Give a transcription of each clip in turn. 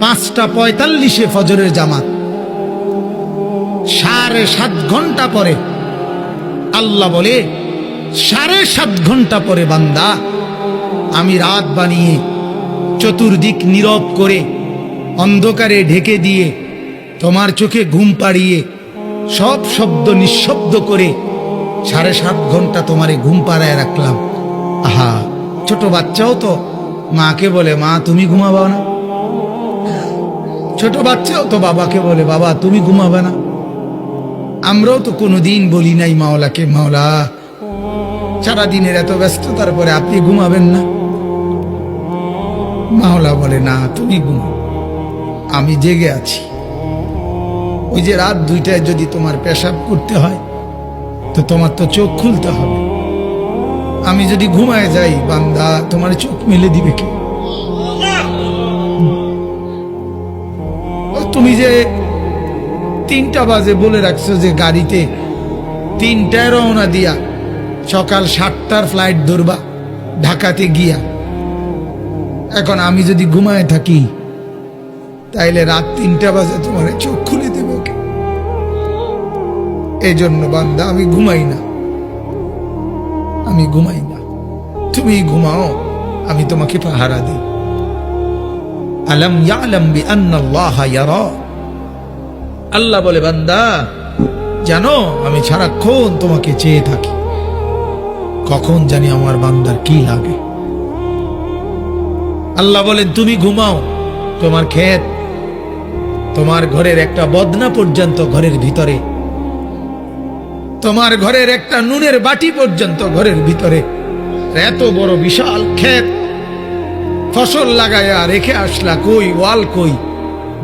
পাঁচটা পঁয়তাল্লিশে ফজরের জামাত। সাড়ে সাত ঘণ্টা পরে আল্লাহ বলে, সাড়ে সাত ঘণ্টা পরে বান্দা, আমি রাত বানিয়ে চতুর্দিক নীরব করে অন্ধকারে ঢেকে দিয়ে তোমার চোখে ঘুম পাড়িয়ে সব শব্দ নিঃশব্দ করে সাড়ে সাত ঘণ্টা তোমারে ঘুম পাড়ায় রাখলাম। আহা, ছোট বাচ্চাও তো, মাকে বলে, মা, তুমি ঘুমাবো না? ছোট বাচ্চাও তো বাবাকে বলে, বাবা, তুমি ঘুমাবে না। আমরাও তো কোনোদিন বলি নাই মাওলাকে, মাওলা, সারাদিনের এত ব্যস্ততার পরে আপনি ঘুমাবেন না? মাওলা বলে, না, তুমি ঘুমাও। আমি জেগে আছি। ওই যে রাত দুইটায় যদি তোমার পেশাব করতে হয়, তো তোমার তো চোখ খুলতে হবে। আমি যদি ঘুমায় যাই, বান্দা, তোমার চোখ মেলে দিবে কে? তুমি যে তিনটা বাজে বলে রাখছো যে গাড়িতে তিনটায় রওনা দিয়া সকাল সাতটার ফ্লাইট ধরবা, ঢাকাতে গিয়া। এখন আমি যদি ঘুমায় থাকি, তাইলে রাত তিনটা বাজে তোমার চোখ খুলে দেবে এই জন্য বান্দা, আমি ঘুমাই না। আমি ঘুমাই না। তুমি ঘুমাও, আমি তোমাকে পাহারা দিই। আলম ইয়ালাম বি আন্নাল্লাহ ইয়ারা। আল্লাহ বলে, বান্দা, জানো, আমি সারাক্ষণ তোমাকে চেয়ে থাকি। কখন জানি আমার বান্দার কি লাগে। আল্লাহ বলেন, তুমি ঘুমাও, তোমার ক্ষেত, তোমার ঘরের একটা বদনা পর্যন্ত ঘরের ভিতরে, তোমার ঘরের একটা নুনের বাটি পর্যন্ত ঘরের ভিতরে। এত বড় বিশাল ক্ষেত ফসল লাগায়া রেখে আসলা কই, ওয়াল কই,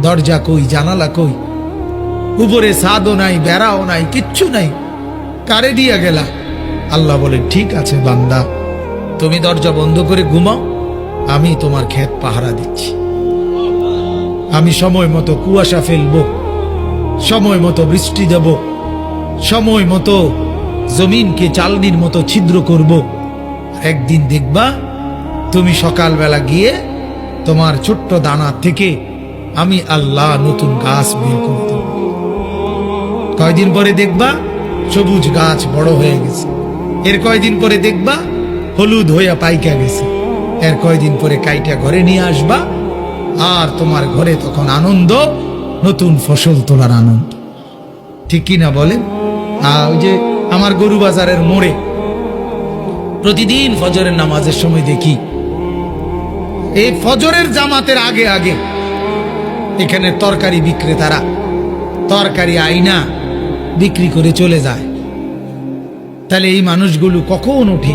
দরজা কই, জানালা কই? উপরে সাদও নাই, বেড়াও নাই, কিচ্ছু নাই। কারে দিয়া গেলা? আল্লাহ বলে ঠিক আছে বান্দা, তুমি দরজা বন্ধ করে ঘুমাও, আমি তোমার ক্ষেত পাহারা দিচ্ছি। আমি সময় মতো কুয়াশা ফেলব, সময় মতো বৃষ্টি দেব, সময় মতো জমিনকে চালনির মতো ছিদ্র করব। একদিন দেখবা তুমি সকালবেলা গিয়ে তোমার ছোট্ট দানা থেকে আমি আল্লাহ নতুন গাছ বের করে দেব। কয়দিন পরে দেখবা সবুজ গাছ বড় হয়ে গেছে। এর কয়দিন পরে দেখবা হলুদ হইয়া পাইকা গেছে। এর কয়দিন পরে কাইটা ঘরে নিয়ে আসবা আর তোমার ঘরে তখন আনন্দ, নতুন ফসল তোলার আনন্দ। ঠিক কি না বলেন? ওই যে আমার গরু বাজারের মোড়ে প্রতিদিন ফজরের নামাজের সময় দেখি এই ফজরের জামাতের আগে আগে। এখানে তরকারি বিক্রেতারা, তরকারি আইনা বিক্রি করে চলে যায়। তাহলে এই মানুষগুলো কখন ওঠে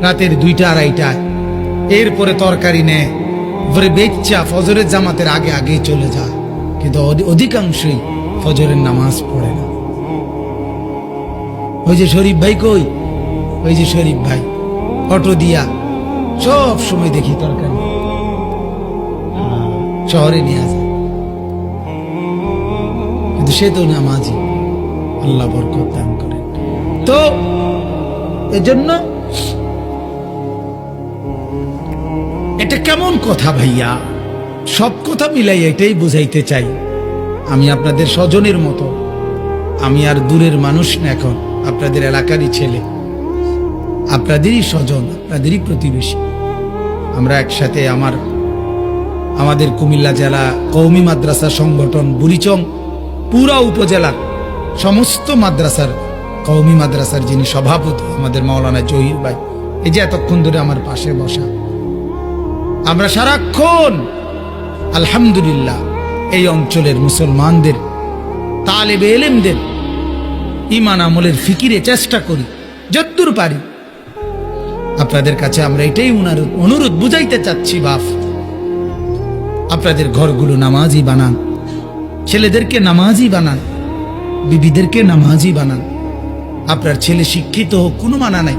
রাতের দুইটা, আড়াইটায়। এরপরে তরকারি নেয়। বেচ্চা ফজরের জামাতের আগে আগে চলে যায়। কিন্তু অধি- অধিকাংশই ফজরের নামাজ পড়ে না। ওই যে শরীফ ভাই কই? ওই যে শরীফ ভাই। অটো দিয়া সব সময় দেখি তরকারি। শহরে নিয়ে যায়। কিন্তু সে তো নামাজি। আল্লাহ বরকত দান করেন। তো, এজন্য এটা কেমন কথা ভাইয়া? সব কথা মিলাই এটাই বুঝাইতে চাই। আমি আপনাদের স্বজনের মতো। আমি আর দূরের মানুষ না এখন, আপনাদের এলাকারই ছেলে। আপনাদেরই স্বজন, আপনাদেরই প্রতিবেশী। আমরা একসাথে আমার আমাদের কুমিল্লা জেলা কৌমি মাদ্রাসা সংগঠন বুড়িচং পুরা উপজেলার সমস্ত মাদ্রাসার কৌমি মাদ্রাসার যিনি সভাপতি, আমাদের মাওলানা জহির ভাই, এই যে এতক্ষণ ধরে আমার পাশে বসা। আমরা সারাক্ষণ আলহামদুলিল্লাহ এই অঞ্চলের মুসলমানদের, তালেবে এলেমদের ইমান আমলের ফিকিরে চেষ্টা করি, যদ্দূর পারি। আপনাদের কাছে আমরা এটাই উনার অনুরোধ বুঝাইতে চাচ্ছি বাপ আপনাদের ঘরগুলো নামাজি বানান। ছেলেদেরকে নামাজি বানান। বিবিদেরকে নামাজি বানান। আপনার ছেলে শিক্ষিত হোক, কোনো মানা নাই।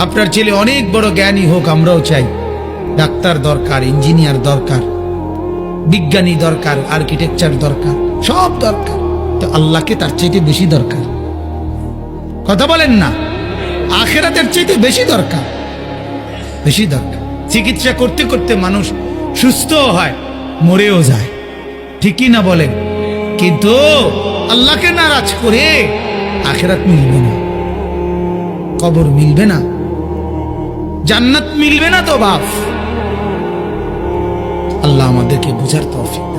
আপনার ছেলে অনেক বড় জ্ঞানী হোক, আমরাও চাই। ডাক্তার দরকার, ইঞ্জিনিয়ার দরকার, বিজ্ঞানী দরকার, আর্কিটেকচার দরকার, সব দরকার। তো আল্লাহকে তার চাইতে বেশি দরকার। কথা বলেন না, আখেরাতের চাইতে বেশি দরকার। বেশি দরকার। চিকিৎসা করতে করতে মানুষ সুস্থ হয়, মরেও যায়। ঠিকই না বলেন কিন্তু আল্লাহকে নারাজ করে আখেরাত মিলবে না। কবর মিলবে না। জান্নাত মিলবে না তো বাপ? আল্লাহ আমাদেরকে বুঝার তৌফিক।